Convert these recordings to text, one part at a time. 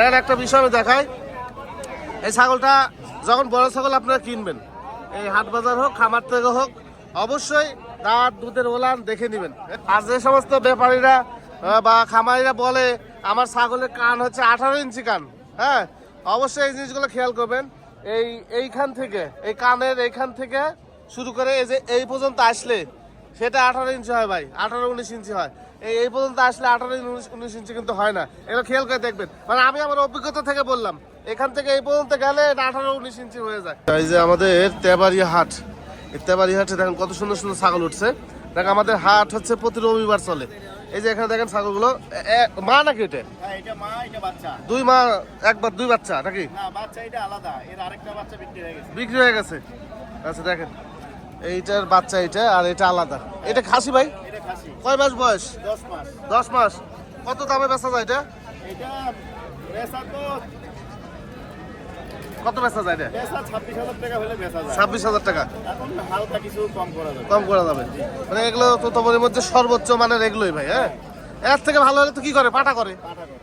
দেখেন একটা বিষয় আমি দেখাই। এই ছাগলটা যখন বড় ছাগল আপনারা কিনবেন, এই হাট বাজার হোক, খামার থেকে হোক, অবশ্যই দাঁত, দুধের ওলান দেখে নেবেন। আর যে সমস্ত ব্যাপারীরা বা খামারিরা বলে, আমার ছাগলের কান হচ্ছে আঠারো ইঞ্চি কান। হ্যাঁ অবশ্যই এই জিনিসগুলো খেয়াল করবেন। এই, এইখান থেকে, এই কানের এইখান থেকে শুরু করে এই যে এই পর্যন্ত আসলে সেটা আঠারো ইঞ্চি হয় ভাই, আঠারো উনিশ ইঞ্চি হয়। এই এই পর্যন্ত আসলে আঠারো উনিশ ইঞ্চি কিন্তু হয় না। এগুলো খেয়াল করে দেখবেন। মানে আমি আমার অভিজ্ঞতা থেকে বললাম এখান থেকে এই পর্যন্ত গেলে এটা আঠারো উনিশ ইঞ্চি হয়ে যায়। এই যে আমাদের তেবাড়িয়া হাট এই তেবাড়ি হাটে দেখেন কত সুন্দর সুন্দর ছাগল উঠছে। দেখেন আমাদের হাট হচ্ছে প্রতি রবিবার চলে। এই যে এখানে দেখেন ছাগলগুলো মা নাকি এটা? হ্যাঁ এটা এটা দুই মা একবার দুই বাচ্চা নাকি? না বাচ্চা এটা আলাদা। আরেকটা বাচ্চা বিক্রি হয়ে গেছে। বিক্রি হয়ে গেছে। আচ্ছা দেখেন। এইটার বাচ্চা এটা আর এটা আলাদা। এটা খাসি ভাই? এটা কয় মাস বয়স? দশ মাস। কত দামে বেচা যায় এটা? তো কত বেচা যায় ছাব্বিশ হাজার টাকা কম করা যাবে। মানে এগুলো তো তোমার মধ্যে সর্বোচ্চ মানের এগুলোই ভাই হ্যাঁ? এর থেকে ভালো হলে তো কি করে? পাটা করে।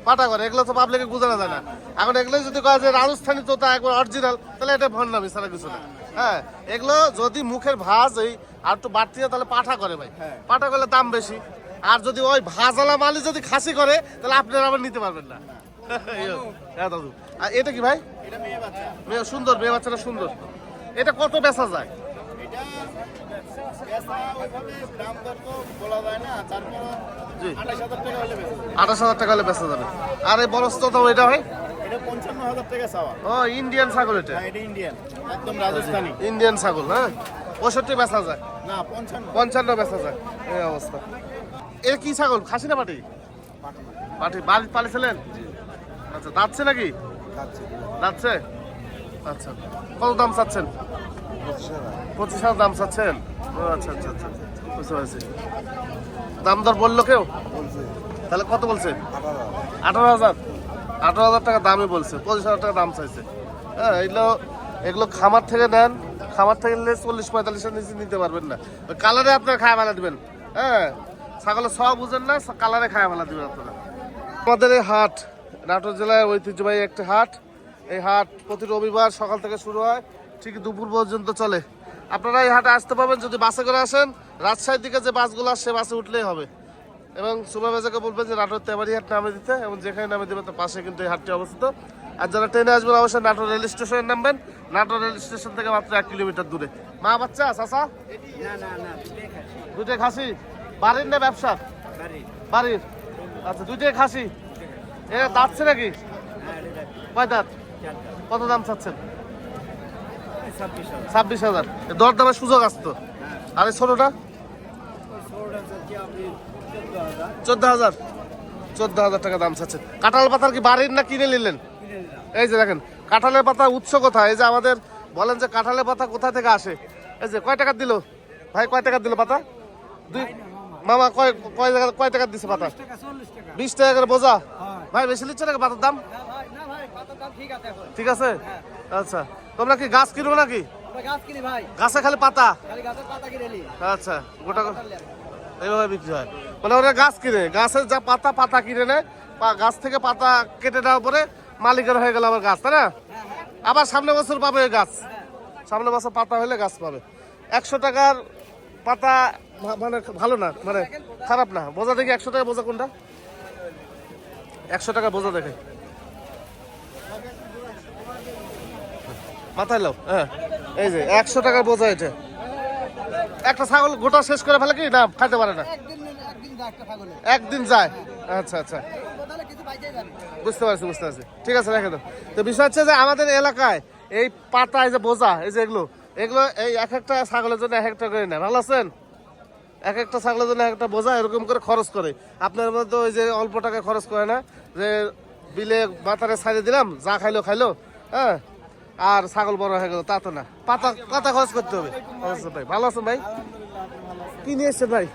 পাটা করে। এগুলো তো পাবলিকে বোঝানো যায় না। এখন এগুলো যদি কয় যে রাজস্থানি তোতা একবার অরিজিনাল তাহলে এটা ভণ্ডামি সারা কিছু না। হ্যাঁ এগুলো যদি মুখের ভাজ এই আর একটু বাড়তি হয়, তাহলে পাঠা করে ভাই। হ্যাঁ। পাঠা করলে দাম বেশি। আর যদি ওই ভাজালা মালি যদি খাসি করে তাহলে আপনারা আবার নিতে পারবেন না। হ্যাঁ দাদু। আর এটা কি ভাই? এটা মেয়ে সুন্দর মেয়ে বাচ্চাটা সুন্দর। এটা কত বেচা যায়। আঠাশ হাজার টাকা হলে বেচা যাবে। আর এই বড় এটা ভাই? এটা টাকা চাওয়া। ও ইন্ডিয়ান ছাগল এটা? এটা ইন্ডিয়ান একদম রাজস্থানি। ইন্ডিয়ান ছাগল হ্যাঁ? পঁয়ষট্টি বেচা যায়। না পঞ্চান্ন। পঞ্চান্ন বেচা যায়। এই অবস্থা। এ কি ছাগল? খাসি না পাটি? পাটি। বাড়ি পালিয়েছিলেন আচ্ছা দাঁতছে নাকি? দাঁতছে। আচ্ছা। কত দাম চাচ্ছেন? পঁচিশ হাজার। দাম চাচ্ছেন? ও আচ্ছা আচ্ছা আচ্ছা বুঝতে পারছি। দাম দর বলল কেউ? তাহলে কত বলছে? আঠারো হাজার। আঠারো হাজার টাকা দামই বলছে, পঁচিশ হাজার টাকা দাম চাইছে। হ্যাঁ এগুলো এগুলো খামার থেকে নেন, খামার থেকে নিলে চল্লিশ পঁয়তাল্লিশের নিচে নিতে পারবেন না। কালারে আপনারা খায় মেলা দিবেন। হ্যাঁ ছাগলের সব বুঝেন না, কালারে খায় মেলা দিবেন আপনারা। আমাদের এই হাট, নাটোর জেলায় ঐতিহ্যবাহী একটি হাট। এই হাট প্রতি রবিবার সকাল থেকে শুরু হয়, ঠিক দুপুর পর্যন্ত চলে। আপনারা এই হাটে আসতে পারবেন, যদি বাসে করে আসেন। রাজশাহীর দিকে যে বাসগুলো আসছে বাসে উঠলেই হবে। এবং সুপারভাইজারকে বলবেন যে নাটোর তেবারি হাট নামে দিতে এবং যেখানে নামে দেবে তার পাশে কিন্তু এই হাটটি অবস্থিত। আর যারা ট্রেনে আসবেন অবশ্যই নাটোর রেল স্টেশনে নামবেন। নাটোর রেল স্টেশন থেকে মাত্র এক কিলোমিটার দূরে। মা বাচ্চা চাষা দুইটাই খাসি। বাড়ির না ব্যবসা? বাড়ির। আচ্ছা দুইটাই খাসি? এ দাঁতছে নাকি? কয় দাঁত? কত দাম চাচ্ছেন? ছাব্বিশ হাজার। এ দর দামের সুযোগ আসতো তো? আর এই ছোটটা? চোদ্দ হাজার। চোদ্দ হাজার টাকা দাম চাচ্ছেন। কাঁঠাল পাতার কি বাড়ির না কিনে নিলেন? এই যে দেখেন কাঁঠালের পাতা উৎস কোথায়? এই যে আমাদের বলেন যে কাঁঠালের পাতা কোথা থেকে আসে? এই যে কয় টাকা দিল? ভাই কয় টাকা দিল পাতা? দুই মামা কয় কয় টাকা কয় টাকা দিছে পাতা? বিশ টাকা করে বোঝা? ভাই বেশি নিচ্ছে নাকি পাতার দাম? ঠিক আছে? আচ্ছা। তোমরা কি গাছ কিনবো নাকি? গাছে খালি পাতা? আচ্ছা গোটা এইভাবে বিক্রি হয়। মানে ওরা গাছ কিনে গাছের যা পাতা পাতা কিনে নেয় গাছ থেকে পাতা কেটে দেওয়ার পরে মালিকের হয়ে গেল আবার গাছ, তাই না? আবার সামনে বছর পাবে গাছ। সামনে বছর পাতা হলে গাছ পাবে। একশো টাকার পাতা মানে ভালো না মানে খারাপ না। বোঝা দেখি একশো টাকা বোঝা কোনটা? একশো টাকা বোঝা দেখে। মাথায় লাও হ্যাঁ। এই যে, একশো টাকার বোঝা এটা। একটা ছাগল গোটা শেষ করে ফেলে কি? না খাইতে পারে না। একদিন যায় আচ্ছা আচ্ছা। বুঝতে পারছি বুঝতে পারছি। ঠিক আছে রেখে দাও। তো বিষয় হচ্ছে যে আমাদের এলাকায় এই পাতা এই যে বোঝা এই যে এগুলো এগুলো এই এক একটা ছাগলের জন্য এক একটা করে নেয়। ভালো আছেন? এক একটা ছাগলের জন্য এক একটা বোঝা এরকম করে খরচ করে। আপনার মধ্যে ওই যে অল্প টাকা খরচ করে না যে বিলে মাথারে ছাড়িয়ে দিলাম যা খাইলো খাইলো হ্যাঁ? আর ছাগল বড় হয়ে গেল তা তো না। পাতা পাতা খরচ করতে হবে। অবশ্যই ভাই ভালো আছেন ভাই? কি নিয়ে এসছেন ভাই?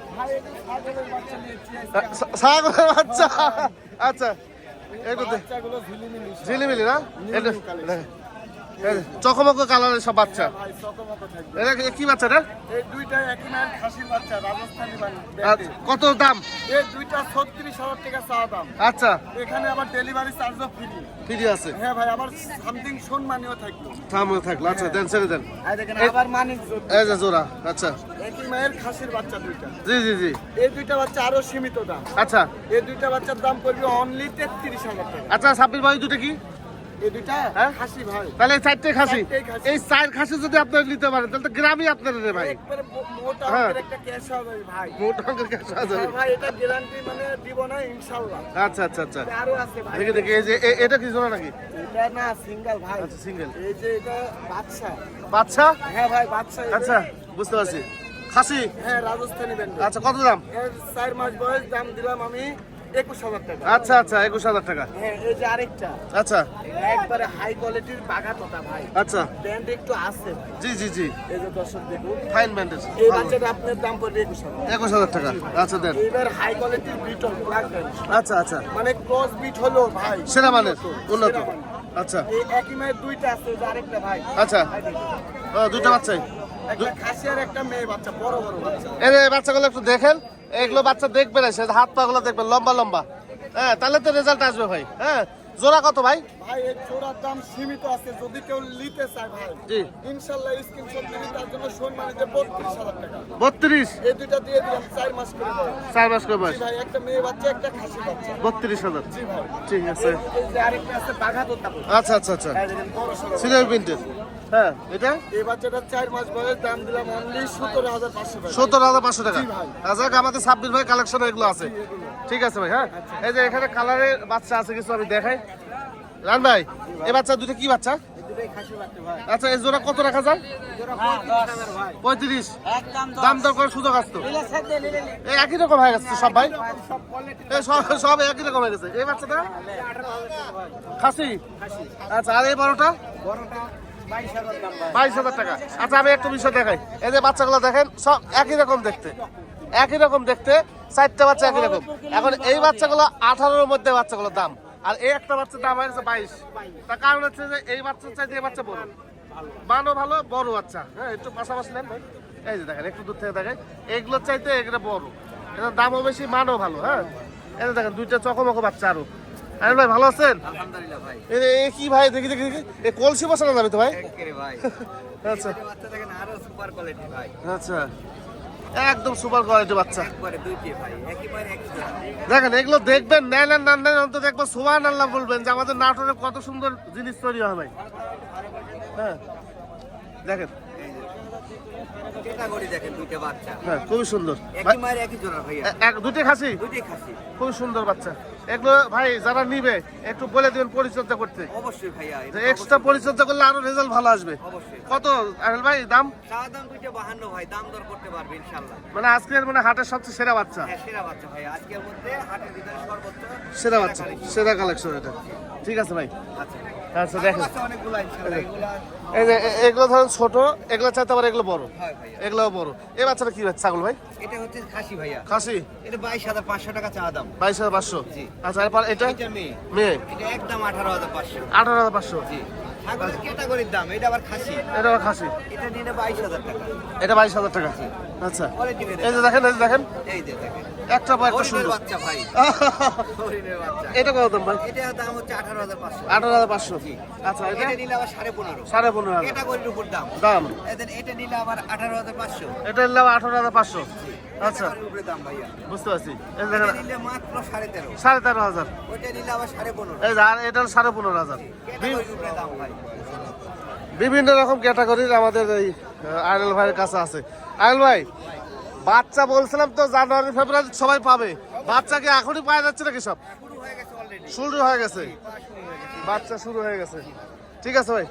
ছাগল আচ্ছা বাচ্চা আচ্ছা এগুলো ঝিলিমিলি না? এটা। চকমক কালারের সব বাচ্চা। এটা কি- বাচ্চা রে? দুইটা একই মায়ের খাসির বাচ্চা কত দাম? দুইটা ছত্রিশ হাজার টাকা চাওয়া দাম। আচ্ছা। এখানে আবার ডেলিভারি চার্জও ফ্রি ফ্রি আছে। হ্যাঁ ভাই আবার সামথিং থাকতো। থামো থাকল। আচ্ছা দেন ছেড়ে দেন। আর আবার মানিক এই যে জোড়া আচ্ছা। একই মায়ের খাসির বাচ্চা দুইটা। জি জি জি। এই দুইটা বাচ্চা আরও সীমিত দাম। আচ্ছা। এই দুইটা বাচ্চার দাম পড়বে অনলি তেত্রিশ হাজার টাকা। আচ্ছা সাব্বির ভাই দুটো কি? তাহলে এই চারটে খাসি। এই চার খাসি যদি আপনারা নিতে পারেন তাহলে তো গ্রামই আপনার রে ভাই। হ্যাঁ। হ্যাঁ মানে দিব না আচ্ছা আচ্ছা আচ্ছা। আরও দেখি দেখি এই যে এটা কি জোড়া নাকি? না সিঙ্গেল ভাই। আচ্ছা সিঙ্গেল এই যে এটা বাচ্চা বাচ্চা হ্যাঁ ভাই বাচ্চা আচ্ছা বুঝতে পারছি। খাসি? হ্যাঁ রাজস্থানি ব্যান্ড আচ্ছা কত দাম? এর চার মাস বয়স দাম দিলাম আমি একুশ হাজার টাকা। আচ্ছা আচ্ছা একুশ হাজার টাকা। হ্যাঁ এই যে আরেকটা। আচ্ছা। একবারে হাই কোয়ালিটির বাঘা তোতা ভাই। আচ্ছা। ব্যান্ড একটু আছে জি জি জি। এই যে দর্শক দেখুন। ফাইন ব্যান্ডেজ এই বাচ্চাটা আপনার দাম পড়বে একুশ হাজার। একুশ হাজার টাকা। আচ্ছা দেন। এইবার হাই কোয়ালিটির বিটল ব্ল্যাক আচ্ছা আচ্ছা। মানে ক্রস বিট হলো ভাই। সেরা মানের উন্নত। আচ্ছা। এই একই মায়ের দুইটা আছে যে আরেকটা ভাই। আচ্ছা। ও দুটো বাচ্চাই। একটা খাসি আর একটা মেয়ে বাচ্চা বড় বড় বাচ্চা। যে বাচ্চাগুলো একটু দেখেন। এগুলো বাচ্চা দেখবে না সে হাত পা গুলো দেখবেন লম্বা লম্বা। হ্যাঁ তাহলে তো রেজাল্ট আসবে ভাই। হ্যাঁ জোড়া কত ভাই? ভাই এর জোড়ার দাম সীমিত আছে যদি কেউ নিতে চায় ভাই জি। ইনশাল্লাহ স্ক্রিনশট দিবি তার জন্য সম্মানিত বত্রিশ হাজার টাকা। বত্রিশ? এই দুইটা দিয়ে দিলাম মাস করে মাস করে ভাই একটা মেয়ে বাচ্চা একটা খাসি বাচ্চা। বত্রিশ হাজার। জি ভাই। ঠিক আছে। এই যে আরেকটা আছে বাঘা তোতা আচ্ছা আচ্ছা আচ্ছা। সিনিয়র প্রিন্টের। হ্যাঁ এটা? এই বাচ্চাটা চার মাস বয়স দাম দিলাম অনলি সতেরো হাজার পাঁচশো টাকা। হাজার পাঁচশো টাকা। আচ্ছা আমাদের ছাব্বিশ ভাই কালেকশন এগুলো আছে। ঠিক আছে ভাই হ্যাঁ? এই যে এখানে কালারের বাচ্চা আছে কিছু আমি দেখাই। রান ভাই এই বাচ্চা দুটো কি বাচ্চা? আচ্ছা এই জোড়া কত রাখা যায়? পঁয়ত্রিশ দাম দর করে সুযোগ আসতো এই একই রকম হয়ে গেছে সব ভাই? সব এই সব সব একই রকম হয়ে গেছে। এই বাচ্চাটা? খাসি। আচ্ছা আর এই বড়টা? বড়টা বাইশ হাজার টাকা। আচ্ছা আমি একটু বিষয় দেখাই। এই যে বাচ্চাগুলো দেখেন, সব একই রকম দেখতে। একই রকম দেখতে, চারটা বাচ্চা একই রকম। এখন এই বাচ্চাগুলো আঠারোর মধ্যে বাচ্চাগুলোর দাম। আর এই একটা বাচ্চার দাম হয়ে গেছে বাইশ। তার কারণ হচ্ছে যে এই বাচ্চার চাইতে এই বাচ্চা বড়। মানও ভালো, বড় বাচ্চা। হ্যাঁ একটু পাশাপাশি নেন এই যে দেখেন, একটু দূর থেকে দেখেন এইগুলোর চাইতে এগুলো বড়। এটার দামও বেশি, মানও ভালো হ্যাঁ। যে দেখেন, দুইটা চকমক বাচ্চা আরও। আরে ভাই ভালো আছেন? আলহামদুলিল্লাহ ভাই। এই কি ভাই দেখি দেখি দেখি। এই কলসি বসানো যাবে তো ভাই? ভাই। আচ্ছা। বাচ্চা দেখেন আরও সুপার কোয়ালিটি ভাই। আচ্ছা। একদম সুপার কোয়ালিটি বাচ্চা। দেখেন এগুলো দেখবেন নেন আর না নেন অন্তত একবার সোহান আল্লাহ বলবেন যে আমাদের নাটোরে কত সুন্দর জিনিস তৈরি হয় ভাই। হ্যাঁ। দেখেন ক্যাটাগরি দেখেন দুইটা বাচ্চা। হ্যাঁ খুবই সুন্দর। একই মায়ের একই জোড়া ভাইয়া। এক দুটি খাসি? দুইটাই খাসি। খুবই সুন্দর বাচ্চা। এগুলো ভাই যারা নিবে একটু বলে দিবেন পরিচর্যা করতে। অবশ্যই ভাইয়া এক্সট্রা পরিচর্যা করলে আরও রেজাল্ট ভালো আসবে। অবশ্যই। কত আহেল ভাই দাম? চাওয়া দাম দুইটা বাহান্ন ভাই দাম দর করতে পারবে ইনশাল্লাহ মানে আজকের মানে হাটের সবচেয়ে সেরা বাচ্চা। হ্যাঁ সেরা বাচ্চা ভাই আজকের মধ্যে হাটের ভিতরে সর্বোচ্চ সেরা বাচ্চা সেরা কালেকশন এটা। ঠিক আছে ভাই। আচ্ছা। আচ্ছা দেখেন। এই যে এগুলো ধরেন ছোট এগুলো চাইতে আবার এগুলো বড়। এগুলো বড়। এই বাচ্চাটা কি ছাগল ভাই? এটা হচ্ছে খাসি ভাইয়া। খাসি? এটা বাইশ হাজার পাঁচশো টাকা চাওয়া দাম। বাইশ হাজার পাঁচশো। আচ্ছা এরপর এটা? মেয়ে? এটা একদম আঠারো হাজার পাঁচশো। আঠারো হাজার পাঁচশো। জি। ছাগলের ক্যাটাগরির দাম এটা আবার খাসি। এটা আবার খাসি। এটা নিলে বাইশ হাজার টাকা। এটা বাইশ হাজার টাকা। আচ্ছা। এই যে দেখেন এই যে দেখেন। এই যে দেখেন। একটা সুন্দর। বাচ্চা ভাই। এটা কত দাম ভাই? এটার দাম হচ্ছে আঠারো হাজার পাঁচশো। আঠারো হাজার পাঁচশো। জি। আচ্ছা এটা? এটা নিলে আবার সাড়ে পনেরো। সাড়ে পনেরো হাজার। উপর দাম। দাম। এটা নিলে আবার আঠারো হাজার পাঁচশো। এটা নিলাম আঠারো হাজার পাঁচশো। আচ্ছা। বুঝতে পারছি। এই দেখেন মাত্র সাড়ে তেরো। সাড়ে তেরো হাজার। ওইটা নিলে আবার সাড়ে পনেরো। এই আর এটা সাড়ে পনেরো হাজার। বিভিন্ন রকম ক্যাটাগরির আমাদের এই আয়নাল ভাইয়ের কাছে আছে। আয়নাল ভাই বাচ্চা বলছিলাম তো জানুয়ারি ফেব্রুয়ারি সবাই পাবে। বাচ্চা কি এখনই পাওয়া যাচ্ছে নাকি সব? শুরু হয়ে গেছে শুরু হয়ে গেছে। বাচ্চা শুরু হয়ে গেছে। ঠিক আছে ভাই।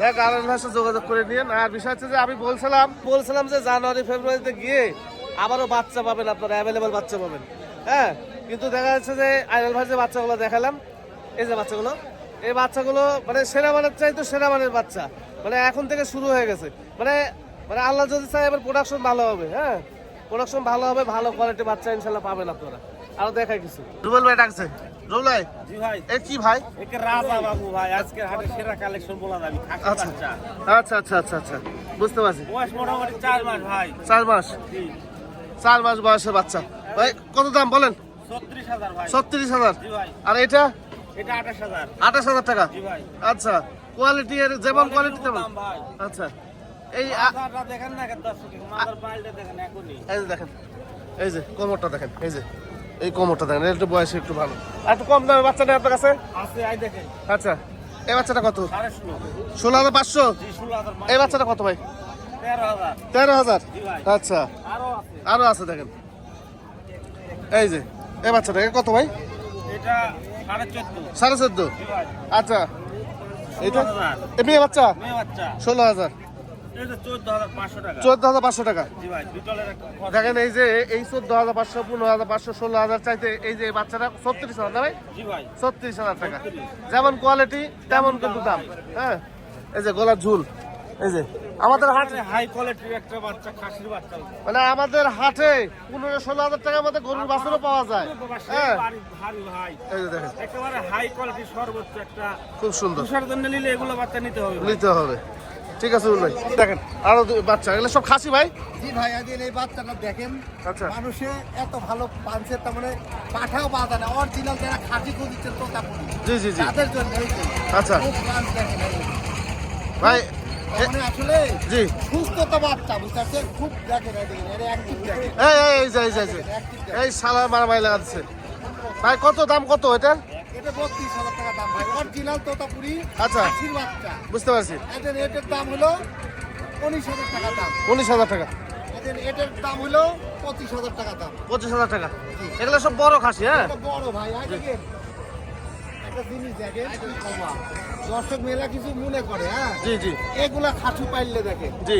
দেখ আয়নাল ভাইয়ের সাথে যোগাযোগ করে নিন আর বিষয় হচ্ছে যে আমি বলছিলাম বলছিলাম যে জানুয়ারি ফেব্রুয়ারিতে গিয়ে আবারও বাচ্চা পাবেন আপনারা অ্যাভেলেবেল বাচ্চা পাবেন। হ্যাঁ কিন্তু দেখা যাচ্ছে যে আয়নাল ভাই যে বাচ্চাগুলো দেখালাম। এই যে বাচ্চাগুলো এই বাচ্চাগুলো মানে সেরা মানের চাই তো সেরা মানের বাচ্চা। মানে এখন থেকে শুরু হয়ে গেছে। মানে মানে আল্লাহ যদি চাই এবার প্রোডাকশন ভালো হবে হ্যাঁ? প্রোডাকশন ভালো হবে ভালো কোয়ালিটি বাচ্চা ইনশাল্লাহ পাবেন আপনারা। আরও দেখাই কিছু। রুবেল ভাই ডাকছে। জি ভাই। এ কি ভাই? একে রাজা বাবু ভাই আজকের হাটে সেরা কালেকশন বলা যাবে আচ্ছা। আচ্ছা আচ্ছা আচ্ছা আচ্ছা। বুঝতে পারছি। বয়স মোটামুটি চার মাস ভাই। চার মাস? চার মাস বয়সের বাচ্চা। ভাই কত দাম বলেন? ছত্রিশ হাজার আর এটা? আঠাশ হাজার। টাকা? আচ্ছা কোয়ালিটি এর যেমন কোয়ালিটি তেমন। আচ্ছা এই দেখেন না দেখেন এই যে দেখেন এই যে কোমরটা দেখেন এই যে এই কোমরটা দেখেন একটু বয়সে একটু ভালো। আর একটু কম দামে বাচ্চা নেই আপনার কাছে? আচ্ছা এই বাচ্চাটা কত? ষোলো হাজার পাঁচশো। এই বাচ্চাটা কত ভাই? তেরো হাজার। আচ্ছা। আরও আছে। দেখেন। এই যে বাচ্চাটা কত ভাই? সাড়ে চোদ্দ। আচ্ছা। এটা ষোলো হাজার। এ মেয়ে বাচ্চা? ষোলো হাজার। চোদ্দ হাজার পাঁচশো টাকা। দেখেন এই যে এই চোদ্দ হাজার পাঁচশো পনেরো হাজার পাঁচশো ষোলো হাজার চাইতে এই যে বাচ্চাটা ছত্রিশ হাজার ভাই? ছত্রিশ হাজার টাকা। যেমন কোয়ালিটি তেমন কিন্তু দাম। হ্যাঁ? এই যে গোলার ঝুল। এই যে আমাদের হাট হাই কোয়ালিটির একটা বাচ্চা খাসির বাচ্চা মানে আমাদের হাটে পনেরো ষোলো হাজার টাকার মধ্যে গরুর বাছুরও পাওয়া যায়। হ্যাঁ। বাড়ি ভারী ভাই। এই যে দেখেন। একেবারে হাই সর্বোচ্চ একটা খুব সুন্দর। তুষার জন্য নিলে এগুলো বাচ্চা নিতে হবে নিতে হবে। ঠিক আছে ভাই। দেখেন আরও বাচ্চা এগুলো সব খাসি ভাই? জি ভাই আজকে এই বাচ্চাটা দেখেন আচ্ছা। মানুষে এত ভালো পানছে তার মানে পাঠাও বাধা না। অরিজিনাল যারা খাঁটি খুঁজিচ্ছে তো তা জি জি জি। তাদের জন্য আচ্ছা। দেখেন। ভাই জি। সুস্থতা বাচ্চা বুঝতে পারছেন? খুব দেখেন এই এই যে এই যে, এই মারামারি লাগাচ্ছে ভাই কত দাম কত এটার এটা বত্রিশ হাজার টাকা দাম ভাই। অরিজিনাল তোতাপুরি আচ্ছা। বাচ্চা। বুঝতে পারছি। এদের এটার দাম হলো উনিশ হাজার টাকা দাম। উনিশ হাজার টাকা। এদের এটার দাম হলো পঁচিশ হাজার টাকা দাম। পঁচিশ হাজার টাকা। এগুলো সব বড় খাসি হ্যাঁ? বড় ভাই একটা জিনিস দেখেন দর্শক মেলা কিছু মনে করে হ্যাঁ? জি জি। এগুলা খাসু পাইলে দেখেন। জি।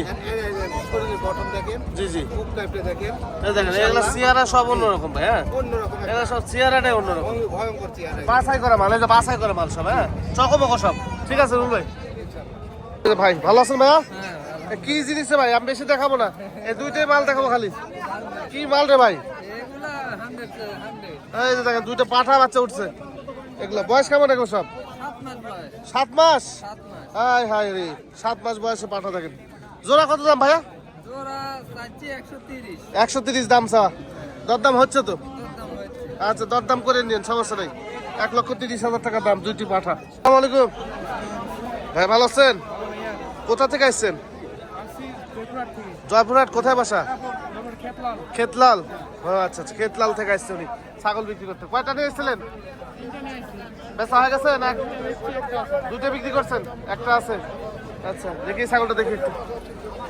শরীরের গঠন দেখেন জি জি। মুখ টাইপটা দেখেন। এই দেখেন এগুলো চেয়ারা সব অন্যরকম ভাই হ্যাঁ? অন্যরকম সব চেয়ারাটাই অন্যরকম। ভয়ঙ্কর চেয়ারে বাছাই করা মাল যে বাছাই করা মাল সব হ্যাঁ? চকমক সব। ঠিক আছে রুল ভাই? ভাই ভালো আছেন ভাইয়া? কি জিনিস ভাই আমি বেশি দেখাবো না। এই দুইটাই মাল দেখাবো খালি। কি মাল রে ভাই? এই দেখেন দুইটা পাঠা বাচ্চা উঠছে। এগুলো বয়স কেমন এগুলো সব? সাত মাস হাই হাই রে। সাত মাস বয়সে পাঠা দেখেন। জোড়া কত দাম ভাইয়া? একশো তিরিশ। দাম চা। দরদাম হচ্ছে তো? আচ্ছা দরদাম করে নিন সমস্যা নেই। এক লক্ষ তিরিশ হাজার টাকা দাম দুইটি পাঠা। আসসালামু আলাইকুম। ভাই ভালো আছেন? কোথা থেকে আসছেন? জয়পুরহাট কোথায় বাসা? খেতলাল। ও আচ্ছা আচ্ছা খেতলাল থেকে আসছে উনি। ছাগল বিক্রি করতে। কয়টা নিয়ে এসেছিলেন? বেচা হয়ে গেছে না? দুটো বিক্রি করছেন? একটা আছে। আচ্ছা দেখি ছাগলটা দেখি একটু।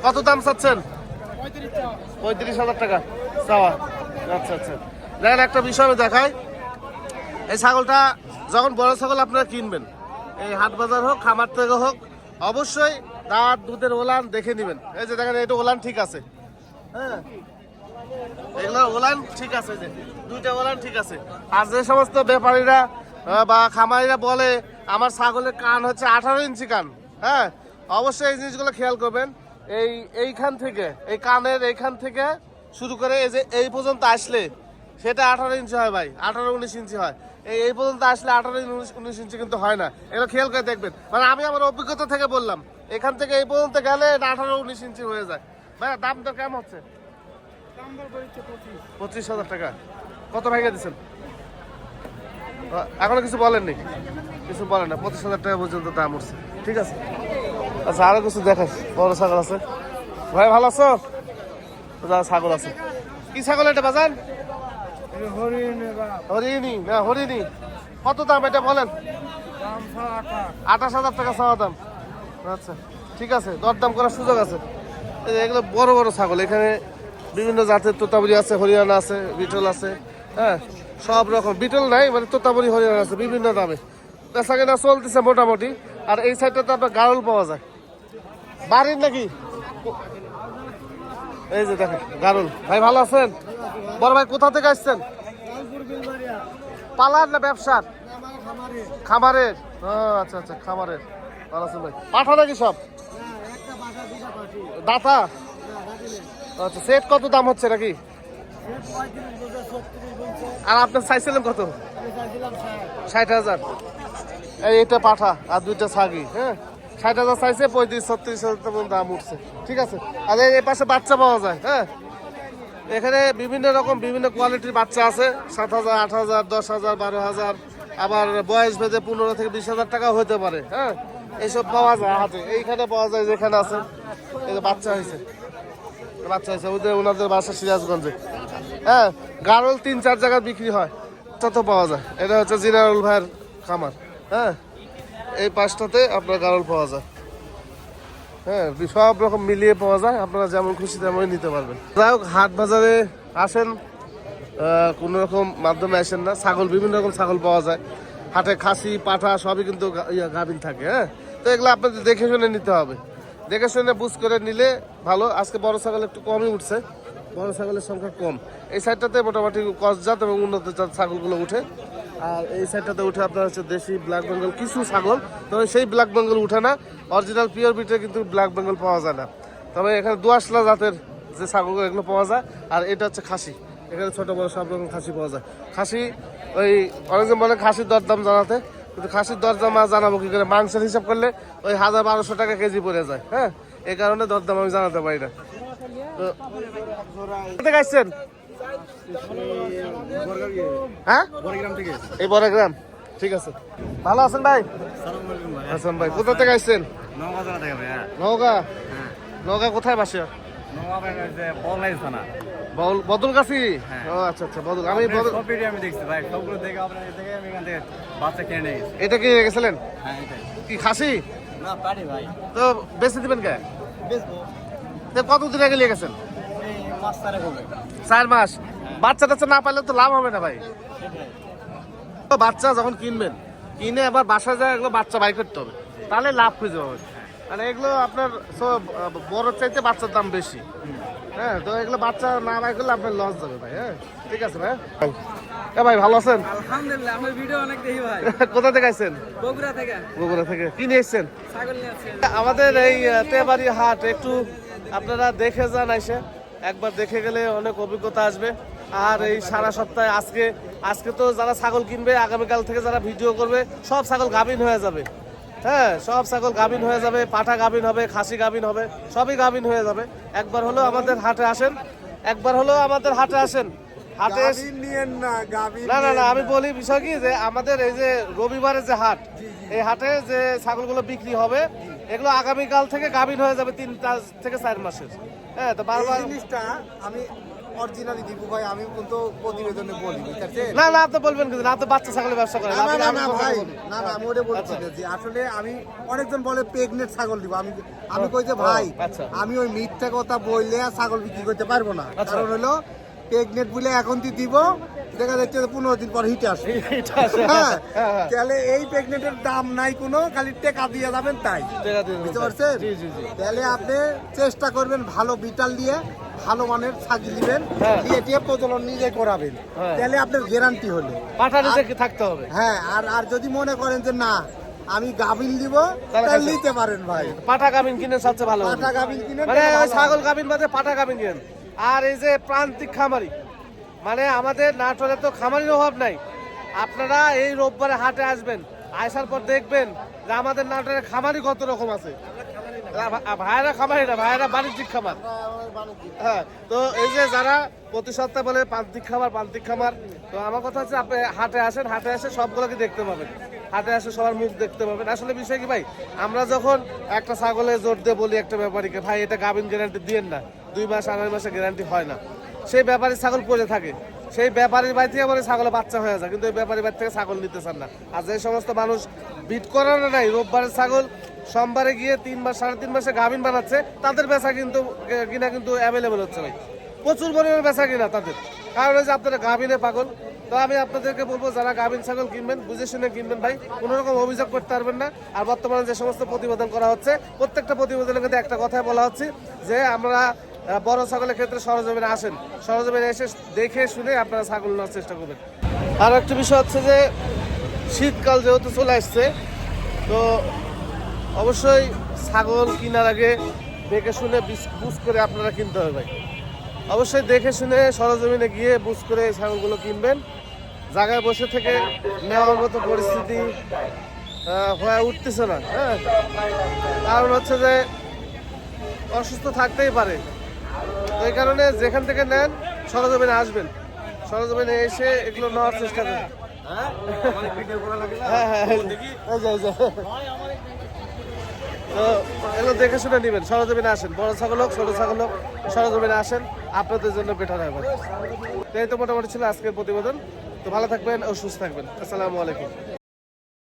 কত দাম চাচ্ছেন? পঁয়ত্রিশ হাজার টাকা। চাওয়া। আচ্ছা আচ্ছা। দেখেন, একটা বিষয় আমি দেখাই। এই ছাগলটা যখন বড় ছাগল আপনারা কিনবেন, এই হাট বাজার হোক, খামার থেকে হোক, অবশ্যই দাঁত, দুধের ওলান দেখে নেবেন। এই যে দেখেন, এটা ওলান ঠিক আছে। হ্যাঁ? এগুলো ওলান ঠিক আছে যে, দুইটা ওলান ঠিক আছে। আর যে সমস্ত বা খামারিরা বলে, আমার ছাগলের কান হচ্ছে আঠারো ইঞ্চি কান। হ্যাঁ অবশ্যই এই জিনিসগুলো খেয়াল করবেন। এই, এইখান থেকে, এই কানের এইখান থেকে শুরু করে এই যে, এই পর্যন্ত আসলে সেটা আঠারো ইঞ্চি হয় ভাই, আঠারো উনিশ ইঞ্চি হয়। এই এই পর্যন্ত আসলে আঠারো উনিশ উনিশ ইঞ্চি কিন্তু হয় না। এগুলো খেয়াল করে দেখবেন। মানে আমি আমার অভিজ্ঞতা থেকে বললাম, এখান থেকে এই পর্যন্ত গেলে এটা আঠারো উনিশ ইঞ্চি হয়ে যায়। দাম দর কেমন হচ্ছে? পঁচিশ। হাজার টাকা। কত ভাইকে দিচ্ছেন এখনও কিছু বলেননি? কিছু বলেন না পঁচিশ হাজার টাকা পর্যন্ত দাম উঠছে। ঠিক আছে? আচ্ছা আরও কিছু দেখাই বড় ছাগল আছে। ভাই ভালো আছো? যা ছাগল আছে। কি ছাগল এটা বাজান? হরিণী না হরিণী। কত দাম এটা বলেন? আঠাশ। হাজার টাকা চাওয়া দাম। আচ্ছা ঠিক আছে দরদাম করার সুযোগ আছে। এগুলো বড় বড় ছাগল এখানে বিভিন্ন জাতের তোতাবুরি আছে, হরিয়ানা আছে, বিটল আছে হ্যাঁ সব রকম। বিটল নাই মানে তোতাবুরি হরিয়ানা আছে, বিভিন্ন দামে। বেচা কেনা চলতেছে মোটামুটি। আর এই সাইডটাতে আপনার গারল পাওয়া যায়। বাড়ির নাকি? এই যে দেখেন, গারুল। ভাই, ভালো আছেন? বড় ভাই, কোথা থেকে আসছেন? পালার না ব্যবসার? খামারের। আচ্ছা আচ্ছা খামারের। ভালো আছেন ভাই। পাঠা নাকি সব? দাতা? আচ্ছা সেট কত দাম হচ্ছে নাকি? আর আপনার চাইছিলেন কত? ষাট হাজার। এই এটা পাঠা, আর দুইটা ছাগি হ্যাঁ? ষাট হাজার চাইছে পঁয়ত্রিশ, ছত্রিশ হাজার দাম উঠছে, ঠিক আছে? আর এই পাশে বাচ্চা পাওয়া যায় হ্যাঁ? এখানে বিভিন্ন রকম, বিভিন্ন কোয়ালিটির বাচ্চা আছে, সাত হাজার, আট হাজার, দশ হাজার, বারো হাজার, আবার বয়স ভেদে পনেরো থেকে বিশ হাজার টাকা হতে পারে হ্যাঁ? এইসব পাওয়া যায় হাতে। এইখানে পাওয়া যায় যেখানে আছে, এই বাচ্চা হয়েছে। বাচ্চা হয়েছে, ওদের ওনাদের বাসা সিরাজগঞ্জে। হ্যাঁ গারল তিন, চার জায়গায় বিক্রি হয় তা তো পাওয়া যায়। এটা হচ্ছে জিনারুল ভাইয়ের খামার হ্যাঁ? এই পাঁচটাতে আপনার গারল পাওয়া যায়। হ্যাঁ সব রকম মিলিয়ে পাওয়া যায়, আপনারা যেমন খুশি তেমনই নিতে পারবেন। যাই হোক, হাট বাজারে আসেন কোনো রকম মাধ্যমে আসেন না। ছাগল, বিভিন্ন রকম ছাগল পাওয়া যায়। হাটে খাসি পাঠা সবই কিন্তু গাভিন থাকে হ্যাঁ? তো এগুলো আপনাদের দেখে শুনে নিতে হবে। দেখে শুনে বুঝ করে নিলে ভালো। আজকে বড় ছাগল একটু কমই উঠছে। বড় ছাগলের সংখ্যা কম। এই সাইডটাতে মোটামুটি কসজাত এবং উন্নত জাত ছাগলগুলো উঠে। আর এই সাইডটাতে উঠে আপনার হচ্ছে দেশি ব্ল্যাক বেঙ্গল কিছু ছাগল তবে সেই ব্ল্যাক বেঙ্গল উঠে না। অরিজিনাল পিওর বিটে কিন্তু ব্ল্যাক বেঙ্গল পাওয়া যায় না। তবে এখানে দুয়াশলা জাতের যে ছাগলগুলো এগুলো পাওয়া যায়। আর এটা হচ্ছে খাসি। এখানে ছোট বড় সব রকম খাসি পাওয়া যায়। খাসি ওই অনেকজন বলে খাসির দরদাম জানাতে। কিন্তু খাসির দরদাম জানাব কি করে? মাংসের হিসাব করলে ওই হাজার বারোশো টাকা কেজি পড়ে যায় হ্যাঁ? এই কারণে দরদাম আমি জানাতে পারি না। তো আসছেন? হ্যাঁ? এই বড় গ্রাম ঠিক আছে। ভালো আছেন ভাই? হাসান ভাই। কোথা থেকে আসছেন? থেকে হ্যাঁ নওগাঁ? নওগাঁ কোথায় বাসে বদলগাছি হ্যাঁ। ও আচ্ছা আচ্ছা বদল। আমি বদল আমি দেখছি ভাই সবগুলো দেখে আপনার দেখে আমি এখান থেকে বাচ্চা কিনে নিয়ে এটা কি গেছিলেন? হ্যাঁ এটাই। কি খাসি? না পারি ভাই। তো বেশি দিবেন কে? বেচবো। তো কতদিন আগে নিয়ে গেছেন? চার মাস। বাচ্চা টাচ্চা না পাইলে তো লাভ হবে না ভাই। তো বাচ্চা যখন কিনবেন কিনে আবার বাসা যায় এগুলো বাচ্চা বাই করতে হবে। তাহলে লাভ খুঁজে পাবেন। মানে এগুলো আপনার বড় চাইতে বাচ্চার দাম বেশি। হ্যাঁ তো এগুলো বাচ্চা না বাই করলে আপনার লস যাবে ভাই হ্যাঁ। ঠিক আছে ভাই। এ ভাই ভালো আছেন? আলহামদুলিল্লাহ আমার ভিডিও অনেক দেখি ভাই। কোথা থেকে আইছেন? বগুড়া থেকে। বগুড়া থেকে। কি নিয়ে এসছেন? ছাগল নিয়ে আসছে আমাদের এই তেবাড়ি হাট একটু আপনারা দেখে যান এসে একবার দেখে গেলে অনেক অভিজ্ঞতা আসবে। আর এই সারা সপ্তাহে আজকে আজকে তো যারা ছাগল কিনবে আগামীকাল থেকে যারা ভিডিও করবে সব ছাগল গাভিন হয়ে যাবে। হ্যাঁ সব ছাগল গাভিন হয়ে যাবে পাঠা গাভিন হবে খাসি গাভিন হবে সবই গাভিন হয়ে যাবে। একবার হলেও আমাদের হাটে আসেন একবার হলেও আমাদের হাটে আসেন। হাটে না না না না আমি বলি বিষয় কি যে আমাদের এই যে রবিবারের যে হাট এই হাটে যে ছাগলগুলো বিক্রি হবে এগুলো আগামীকাল থেকে গাভিন হয়ে যাবে তিনটা থেকে চার মাসের। হ্যাঁ তো বারবার জিনিসটা আমি অরিজিনালি দিব ভাই আমি কিন্তু প্রতিবেদনে বলি বুঝতে না না আপনি বলবেন কিন্তু না আপনি বাচ্চা ছাগলের ব্যবসা করেন না না না ভাই না না আমি ওটা বলছি না যে আসলে আমি অনেকজন বলে প্রেগনেন্ট ছাগল দিব আমি আমি কই যে ভাই আচ্ছা। আমি ওই মিথ্যা কথা বললে ছাগল বিক্রি করতে পারব না। আচ্ছা। কারণ হলো প্রেগনেন্ট বলে এখন তুই দিব দেখা যাচ্ছে পনেরো দিন পর হিটে আসবে। আছে। হ্যাঁ হ্যাঁ, হ্যাঁ। তাহলে এই প্রেগনেন্টের দাম নাই কোনো খালি টেকা দিয়ে যাবেন তাই। বুঝতে পারছেন? তাহলে আপনি চেষ্টা করবেন ভালো বিটাল দিয়ে ভালো মানের ছাগি দিবেন হ্যাঁ। দিয়ে দিয়ে প্রচলন নিজে করাবেন হ্যাঁ। তাহলে আপনার গ্যারান্টি হলে পাঠা নিচে থাকতে হবে হ্যাঁ আর আর যদি মনে করেন যে না আমি গাভিন দিব তাহলে নিতে পারেন ভাই পাঠা গাভিন কিনে সবচেয়ে ভালো। পাটা গাভিন কিনে মানে ছাগল। গাভিন বাদে পাঠা গাভিন কিনেন আর এই যে প্রান্তিক খামারি মানে আমাদের নাটোরে তো খামারির অভাব নাই আপনারা এই রোববারে হাটে আসবেন আসার পর দেখবেন যে আমাদের নাটোরে খামারি কত রকম আছে ভা- ভাইয়েরা খামারি না ভাইয়েরা বাণিজ্যিক খামার হ্যাঁ তো এই যে যারা প্রতি সপ্তাহে বলে প্রান্তিক খামার প্রান্তিক খামার তো আমার কথা হচ্ছে আপনি হাটে আসেন, হাটে আসে সবগুলোকে দেখতে পাবেন। হাটে আসে সবার মুখ দেখতে পাবেন। আসলে বিষয় কি ভাই, আমরা যখন একটা ছাগলে জোর দিয়ে বলি একটা ব্যাপারীকে, ভাই, এটা গাভিন গ্যারান্টি দিয়েন না। দুই মাস, আড়াই মাসে গ্যারান্টি হয় না। সেই ব্যাপারী ছাগল পড়ে থাকে। সেই ব্যাপারীর বাড়ি থেকে ছাগলে বাচ্চা হয়ে যায়, কিন্তু ওই ব্যাপারীর বাড়ি থেকে ছাগল নিতে চান না। আর যে সমস্ত মানুষ বিট করানো নাই, রোববারের ছাগল সোমবারে গিয়ে তিন মাস সাড়ে তিন মাসে গাভিন বানাচ্ছে, তাদের বেচা কিন্তু কিনা কিন্তু অ্যাভেলেবেল হচ্ছে ভাই। প্রচুর পরিমাণে বেচা কিনা তাদের। কারণ হচ্ছে আপনারা গাভিনে পাগল, তো আমি আপনাদেরকে বলব, যারা গাভিন ছাগল কিনবেন, বুঝে শুনে কিনবেন ভাই, কোনো রকম অভিযোগ করতে পারবেন না। আর বর্তমানে যে সমস্ত প্রতিবেদন করা হচ্ছে, প্রত্যেকটা প্রতিবেদনের কিন্তু একটা কথাই বলা হচ্ছে যে আমরা বড় ছাগলের ক্ষেত্রে সরজমিনে আসেন। সরজমিনে এসে দেখে শুনে আপনারা ছাগল নেওয়ার চেষ্টা করবেন। আর একটা বিষয় হচ্ছে যে, শীতকাল যেহেতু চলে আসছে, তো অবশ্যই ছাগল কেনার আগে দেখে শুনে বুঝ করে আপনারা কিনতে হবে ভাই। অবশ্যই দেখে শুনে সরজমিনে গিয়ে বুঝ করে ছাগলগুলো কিনবেন। জায়গায় বসে থেকে নেওয়ার মতো পরিস্থিতি হয়ে উঠতেছে না হ্যাঁ? কারণ হচ্ছে যে, অসুস্থ থাকতেই পারে। তো এই কারণে যেখান থেকে নেন সরজমিনে আসবেন। সরজমিনে এসে এগুলো নেওয়ার চেষ্টা করেন হ্যাঁ? হ্যাঁ এই যে, এই যে, এই যে। তো এগুলো দেখে শুনে নেবেন সরজমিনে আসেন। বড় ছাগল হোক ছোট ছাগল হোক সরজমিনে আসেন আপনাদের জন্য বেটার হবে। তো এই তো মোটামুটি ছিল আজকের প্রতিবেদন। তো ভালো থাকবেন ও সুস্থ থাকবেন। আসসালামু আলাইকুম।